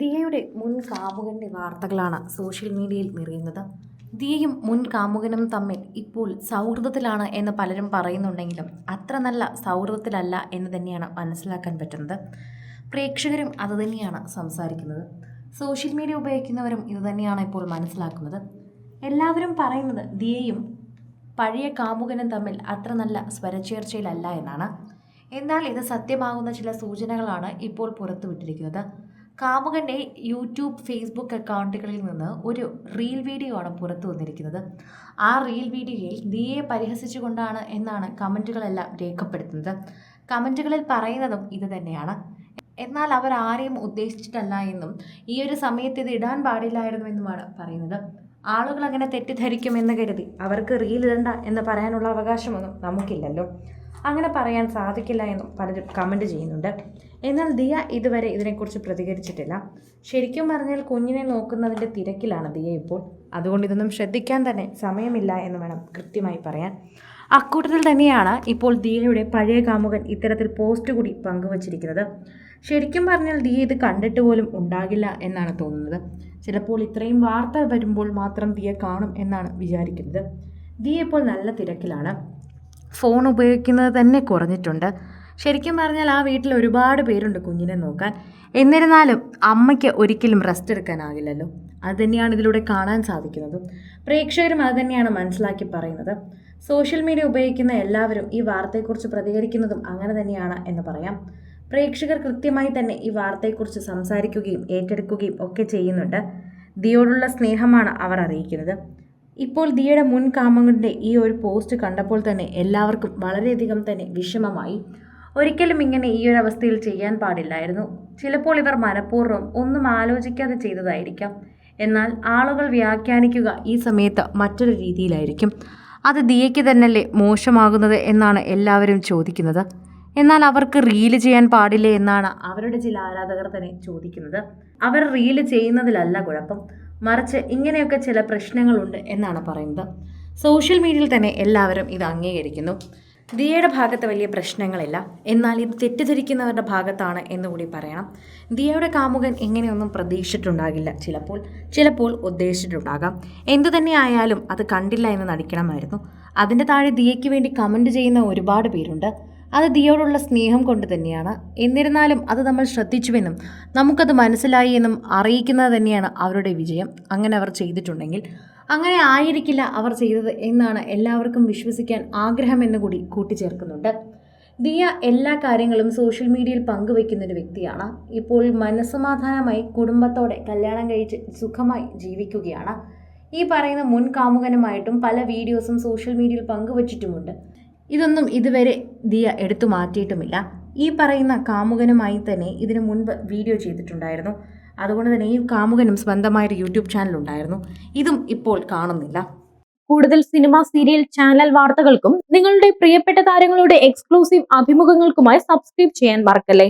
ദിയയുടെ മുൻ കാമുകന്റെ വാർത്തകളാണ് സോഷ്യൽ മീഡിയയിൽ നിറയുന്നത്. ദിയയും മുൻ കാമുകനും തമ്മിൽ ഇപ്പോൾ സൗഹൃദത്തിലാണ് എന്ന് പലരും പറയുന്നുണ്ടെങ്കിലും അത്ര നല്ല സൗഹൃദത്തിലല്ല എന്ന് തന്നെയാണ് മനസ്സിലാക്കാൻ പറ്റുന്നത്. പ്രേക്ഷകരും അതുതന്നെയാണ് സംസാരിക്കുന്നത്. സോഷ്യൽ മീഡിയ ഉപയോഗിക്കുന്നവരും ഇതുതന്നെയാണ് ഇപ്പോൾ മനസ്സിലാക്കുന്നത്. എല്ലാവരും പറയുന്നത് ദിയയും പഴയ കാമുകനും തമ്മിൽ അത്ര നല്ല സ്വരച്ചേർച്ചയിലല്ല എന്നാണ്. എന്നാൽ ഇത് സത്യമാകുന്ന ചില സൂചനകളാണ് ഇപ്പോൾ പുറത്തുവിട്ടിരിക്കുന്നത്. കാമുകന്റെ യൂട്യൂബ് ഫേസ്ബുക്ക് അക്കൗണ്ടുകളിൽ നിന്ന് ഒരു റീൽ വീഡിയോ ആണ് പുറത്തു വന്നിരിക്കുന്നത്. ആ റീൽ വീഡിയോയിൽ ദിയെ പരിഹസിച്ചുകൊണ്ടാണ് എന്നാണ് കമന്റുകളെല്ലാം രേഖപ്പെടുത്തുന്നത്. കമന്റുകളിൽ പറയുന്നതും ഇത് തന്നെയാണ്. എന്നാൽ അവർ ആരെയും ഉദ്ദേശിച്ചിട്ടല്ല എന്നും ഈ ഒരു സമയത്ത് ഇത് ഇടാൻ പാടില്ലായിരുന്നു എന്നുമാണ് പറയുന്നത്. ആളുകൾ അങ്ങനെ തെറ്റിദ്ധരിക്കുമെന്ന് കരുതി അവർക്ക് റീൽ ഇടണ്ട എന്ന് പറയാനുള്ള അവകാശമൊന്നും നമുക്കില്ലല്ലോ. അങ്ങനെ പറയാൻ സാധിക്കില്ല എന്നും പലരും കമന്റ് ചെയ്യുന്നുണ്ട്. എന്നാൽ ദിയ ഇതുവരെ ഇതിനെക്കുറിച്ച് പ്രതികരിച്ചിട്ടില്ല. ശരിക്കും പറഞ്ഞാൽ കുഞ്ഞിനെ നോക്കുന്നതിന്റെ തിരക്കിലാണ് ദിയ ഇപ്പോൾ. അതുകൊണ്ട് ഇതൊന്നും ശ്രദ്ധിക്കാൻ തന്നെ സമയമില്ല എന്ന് വേണം കൃത്യമായി പറയാൻ. അക്കൂട്ടത്തിൽ തന്നെയാണ് ഇപ്പോൾ ദിയയുടെ പഴയ കാമുകൻ ഇത്തരത്തിൽ പോസ്റ്റ് കൂടി പങ്കുവച്ചിരിക്കുന്നത്. ശരിക്കും പറഞ്ഞാൽ ദിയ ഇത് കണ്ടിട്ട് പോലും ഉണ്ടാകില്ല എന്നാണ് തോന്നുന്നത്. ചിലപ്പോൾ ഇത്രയും വാർത്ത വരുമ്പോൾ മാത്രം ദിയ കാണും എന്നാണ് വിചാരിക്കുന്നത്. ദിയ ഇപ്പോൾ നല്ല തിരക്കിലാണ്. ഫോൺ ഉപയോഗിക്കുന്നത് തന്നെ കുറഞ്ഞിട്ടുണ്ട്. ശരിക്കും പറഞ്ഞാൽ ആ വീട്ടിൽ ഒരുപാട് പേരുണ്ട് കുഞ്ഞിനെ നോക്കാൻ. എന്നിരുന്നാലും അമ്മയ്ക്ക് ഒരിക്കലും റെസ്റ്റ് എടുക്കാനാകില്ലല്ലോ. അത് തന്നെയാണ് ഇതിലൂടെ കാണാൻ സാധിക്കുന്നത്. പ്രേക്ഷകരും അത് തന്നെയാണ് മനസ്സിലാക്കി പറയുന്നത്. സോഷ്യൽ മീഡിയ ഉപയോഗിക്കുന്ന എല്ലാവരും ഈ വാർത്തയെക്കുറിച്ച് പ്രതികരിക്കുന്നതും അങ്ങനെ തന്നെയാണ് എന്ന് പറയാം. പ്രേക്ഷകർ കൃത്യമായി തന്നെ ഈ വാർത്തയെക്കുറിച്ച് സംസാരിക്കുകയും ഏറ്റെടുക്കുകയും ഒക്കെ ചെയ്യുന്നുണ്ട്. ദിയോടുള്ള സ്നേഹമാണ് അവർ അറിയിക്കുന്നത്. ഇപ്പോൾ ദിയയുടെ മുൻ കാമങ്ങളുടെ ഈ ഒരു പോസ്റ്റ് കണ്ടപ്പോൾ തന്നെ എല്ലാവർക്കും വളരെയധികം തന്നെ വിഷമമായി. ഒരിക്കലും ഇങ്ങനെ ഈ ഒരു അവസ്ഥയിൽ ചെയ്യാൻ പാടില്ലായിരുന്നു. ചിലപ്പോൾ ഇവർ മനഃപൂർവം ഒന്നും ആലോചിക്കാതെ ചെയ്തതായിരിക്കാം. എന്നാൽ ആളുകൾ വ്യാഖ്യാനിക്കുക ഈ സമയത്ത് മറ്റൊരു രീതിയിലായിരിക്കും. അത് ദിയയ്ക്ക് തന്നെയല്ലേ മോശമാകുന്നത് എന്നാണ് എല്ലാവരും ചോദിക്കുന്നത്. എന്നാൽ അവർക്ക് റീൽ ചെയ്യാൻ പാടില്ലേ എന്നാണ് അവരുടെ ചില ആരാധകർ തന്നെ ചോദിക്കുന്നത്. അവർ റീൽ ചെയ്യുന്നതിലല്ല കുഴപ്പം. മറിച്ച് ഇങ്ങനെയൊക്കെ ചില പ്രശ്നങ്ങളുണ്ട് എന്നാണ് പറയുന്നത്. സോഷ്യൽ മീഡിയയിൽ തന്നെ എല്ലാവരും ഇത് അംഗീകരിക്കുന്നു. ദിയയുടെ ഭാഗത്ത് വലിയ പ്രശ്നങ്ങളില്ല. എന്നാൽ ഇത് തെറ്റിദ്ധരിക്കുന്നവരുടെ ഭാഗത്താണ് എന്നുകൂടി പറയണം. ദിയയുടെ കാമുകൻ ഇങ്ങനെയൊന്നും പ്രതീക്ഷിച്ചിട്ടുണ്ടാകില്ല. ചിലപ്പോൾ ചിലപ്പോൾ ഉദ്ദേശിച്ചിട്ടുണ്ടാകാം. എന്തു തന്നെ ആയാലും അത് കണ്ടില്ല എന്ന് നടിക്കണമായിരുന്നു. അതിന്റെ താഴെ ദിയയ്ക്ക് വേണ്ടി കമന്റ് ചെയ്യുന്ന ഒരുപാട് പേരുണ്ട്. അത് ദിയോടുള്ള സ്നേഹം കൊണ്ട് തന്നെയാണ്. എന്നിരുന്നാലും അത് നമ്മൾ ശ്രദ്ധിച്ചുവെന്നും നമുക്കത് മനസ്സിലായി എന്നും അറിയിക്കുന്നത് തന്നെയാണ് അവരുടെ വിജയം. അങ്ങനെ അവർ ചെയ്തിട്ടുണ്ടെങ്കിൽ അങ്ങനെ ആയിരിക്കില്ല അവർ ചെയ്തത് എന്നാണ് എല്ലാവർക്കും വിശ്വസിക്കാൻ ആഗ്രഹമെന്ന് കൂടി കൂട്ടിച്ചേർക്കുന്നുണ്ട്. ദിയ എല്ലാ കാര്യങ്ങളും സോഷ്യൽ മീഡിയയിൽ പങ്കുവെക്കുന്ന ഒരു വ്യക്തിയാണ്. ഇപ്പോൾ മനസ്സമാധാനമായി കുടുംബത്തോടെ കല്യാണം കഴിച്ച് സുഖമായി ജീവിക്കുകയാണ്. ഈ പറയുന്ന മുൻ കാമുകനുമായിട്ടും പല വീഡിയോസും സോഷ്യൽ മീഡിയയിൽ പങ്കുവച്ചിട്ടുമുണ്ട്. ഇതൊന്നും ഇതുവരെ ദിയ എടുത്തു മാറ്റിയിട്ടുമില്ല. ഈ പറയുന്ന കാമുകനുമായി തന്നെ ഇതിനു മുൻപ് വീഡിയോ ചെയ്തിട്ടുണ്ടായിരുന്നു. അതുകൊണ്ട് തന്നെ ഈ കാമുകനും സ്വന്തമായൊരു യൂട്യൂബ് ചാനൽ ഉണ്ടായിരുന്നു ഇതും ഇപ്പോൾ കാണുന്നില്ല. കൂടുതൽ സിനിമ സീരിയൽ ചാനൽ വാർത്തകൾക്കും നിങ്ങളുടെ പ്രിയപ്പെട്ട താരങ്ങളുടെ എക്സ്ക്ലൂസീവ് അഭിമുഖങ്ങൾക്കുമായി സബ്സ്ക്രൈബ് ചെയ്യാൻ മറക്കല്ലേ?